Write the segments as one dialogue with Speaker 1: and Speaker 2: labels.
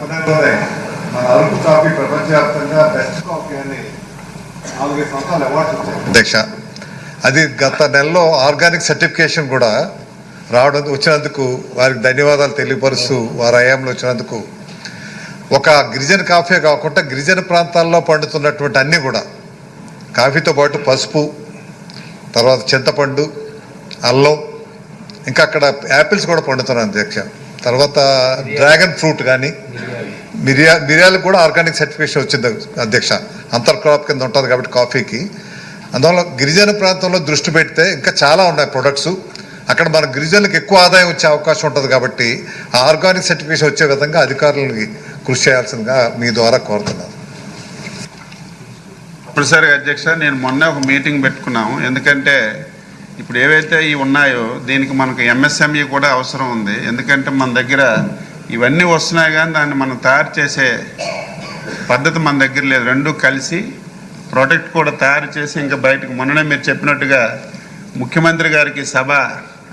Speaker 1: గత మన అరకు కాఫీ ప్రపంచవ్యాప్తంగా బెస్ట్ కాఫీ అని నాలుగైదు సంవత్సరాలు అవార్డ్స్ వచ్చాయి అధ్యక్ష అది గత నెలలో ఆర్గానిక్ సర్టిఫికేషన్ కూడా రావడం వచ్చినందుకు వారికి ధన్యవాదాలు తెలియపరుస్తూ వారి హయాంలో వచ్చినందుకు. ఒక గిరిజన కాఫీ కాకుండా గిరిజన ప్రాంతాల్లో పండుతున్నటువంటి అన్నీ కూడా కాఫీతో పాటు పసుపు తర్వాత చింతపండు అల్లం ఇంకా అక్కడ యాపిల్స్ కూడా పండుతున్నాను అధ్యక్ష. తర్వాత డ్రాగన్ ఫ్రూట్ కానీ మిరియా మిరియాలకు కూడా ఆర్గానిక్ సర్టిఫికేషన్ వచ్చింది అధ్యక్ష. అంతర్ క్రాప్ కింద ఉంటుంది కాబట్టి కాఫీకి. అందువల్ల గిరిజన ప్రాంతంలో దృష్టి పెడితే ఇంకా చాలా ఉన్నాయి ప్రొడక్ట్స్. అక్కడ మన గిరిజనులకు ఎక్కువ ఆదాయం వచ్చే అవకాశం ఉంటుంది కాబట్టి ఆ ఆర్గానిక్ సర్టిఫికేషన్ వచ్చే విధంగా అధికారులకి కృషి చేయాల్సిందిగా మీ ద్వారా కోరుతున్నాను.
Speaker 2: తప్పనిసరిగా అధ్యక్ష నేను మొన్న ఒక మీటింగ్ పెట్టుకున్నాము. ఎందుకంటే ఇప్పుడు ఏవైతే ఇవి ఉన్నాయో దీనికి మనకు ఎంఎస్ఎంఈ కూడా అవసరం ఉంది. ఎందుకంటే మన దగ్గర ఇవన్నీ వస్తున్నాయి కానీ దాన్ని మనం తయారు చేసే పద్ధతి మన దగ్గర లేదు. రెండు కలిసి ప్రోడక్ట్ కూడా తయారు చేసి ఇంకా బయటకు మొన్ననే మీరు చెప్పినట్టుగా ముఖ్యమంత్రి గారికి సభ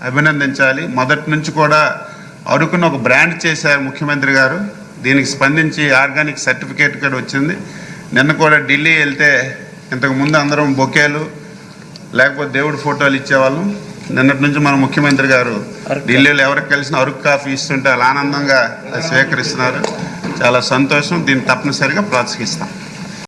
Speaker 2: అభినందించాలి. మొదటి నుంచి కూడా అరుకును ఒక బ్రాండ్ చేశారు ముఖ్యమంత్రి గారు. దీనికి స్పందించి ఆర్గానిక్ సర్టిఫికేట్ కూడా వచ్చింది. నిన్న కూడా ఢిల్లీ వెళ్తే ఇంతకుముందు అందరం బొకేలు లేకపోతే దేవుడి ఫోటోలు ఇచ్చేవాళ్ళం. నిన్నటి నుంచి మన ముఖ్యమంత్రి గారు ఢిల్లీలో ఎవరికి కలిసిన అరుకు కాఫీ ఇస్తుంటే అలా ఆనందంగా స్వీకరిస్తున్నారు. చాలా సంతోషం. దీన్ని తప్పనిసరిగా ప్రోత్సహిస్తాం.